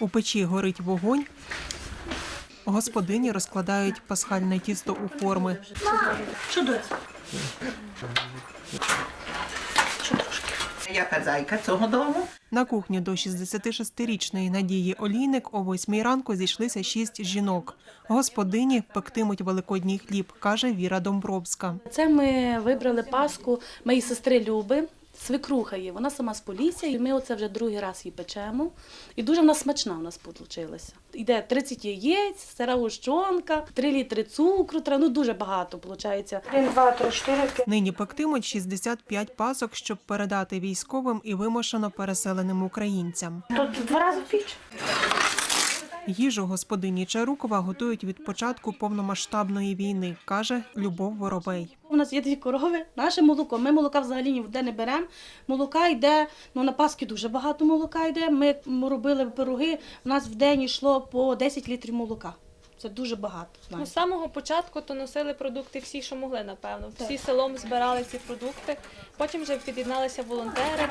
У печі горить вогонь. Господині розкладають пасхальне тісто у форми. Я хазяйка цього дому. На кухні до 66-річної Надії Олійник о 8 ранку зійшлися шість жінок. Господині пектимуть великодній хліб, каже Віра Домбровська. Це ми вибрали паску моєї сестри Люби. Свекруха є, вона сама з Полісся, і ми оце вже другий раз її печемо. І дуже вона смачна у нас вийшла. Йде 30 яєць, сира гущонка, 3 літри цукру, треба, ну дуже багато виходить. Один, два, три, чотири, п'ять. Нині пектимуть 65 пасок, щоб передати військовим і вимушено переселеним українцям. Тут два рази піч. Їжу господині Чарукова готують від початку повномасштабної війни, каже Любов Воробей. У нас є дві корови, наше молоко. Ми молока взагалі ніде не беремо. Молока йде, ну на Пасхи дуже багато молока йде. Ми робили пироги, у нас в день йшло по 10 літрів молока. Це дуже багато. Ну, з самого початку то носили продукти всі, що могли, напевно. Всі селом збирали ці продукти. Потім вже під'єдналися волонтери.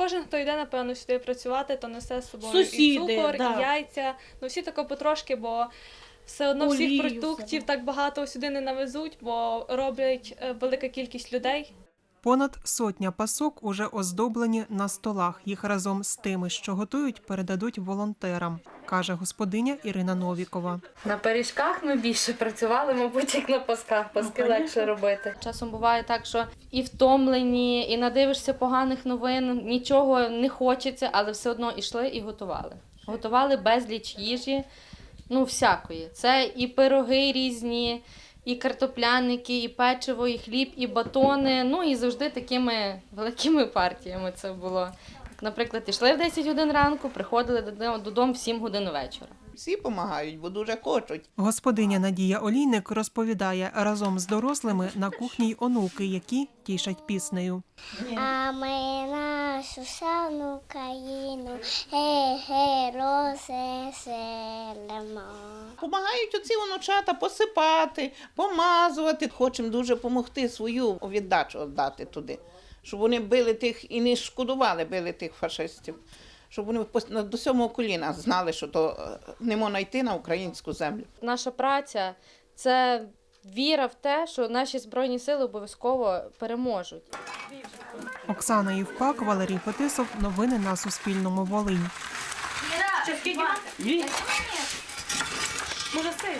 Кожен, хто йде, напевно, сюди працювати, то несе з собою Сусіди, і цукор, да. і яйця. Ну всі тако потрошки, бо все одно Олію, всіх продуктів все. так багато сюди не навезуть, бо роблять е, велика кількість людей. Понад сотня пасок уже оздоблені на столах. Їх разом з тими, що готують, передадуть волонтерам, каже господиня Ірина Новікова. На пиріжках ми більше працювали, мабуть, як на пасках. Паски легше робити. Часом буває так, що і втомлені, і надивишся поганих новин, нічого не хочеться, але все одно йшли і готували. Готували безліч їжі, ну всякої. Це і пироги різні, і картопляники, і печиво, і хліб, і батони. Ну і завжди такими великими партіями це було. Наприклад, йшли в 10 годин ранку, приходили додому- в 7 годин вечора. Всі допомагають, бо дуже хочуть. Господиня Надія Олійник розповідає, разом з дорослими на кухні й онуки, які тішать піснею. А ми нашу славну країну, розвеселимо. Помагають оці онучата посипати, помазувати. Хочемо дуже допомогти свою віддачу дати туди, щоб вони били тих і не шкодували били тих фашистів. Щоб вони до сьомого коліна знали, що то е, не можна йти на українську землю. наша праця це віра в те, що наші збройні сили обов'язково переможуть. Оксана Євпак, Валерій Фетисов. Новини на Суспільному. Волинь. Може, все,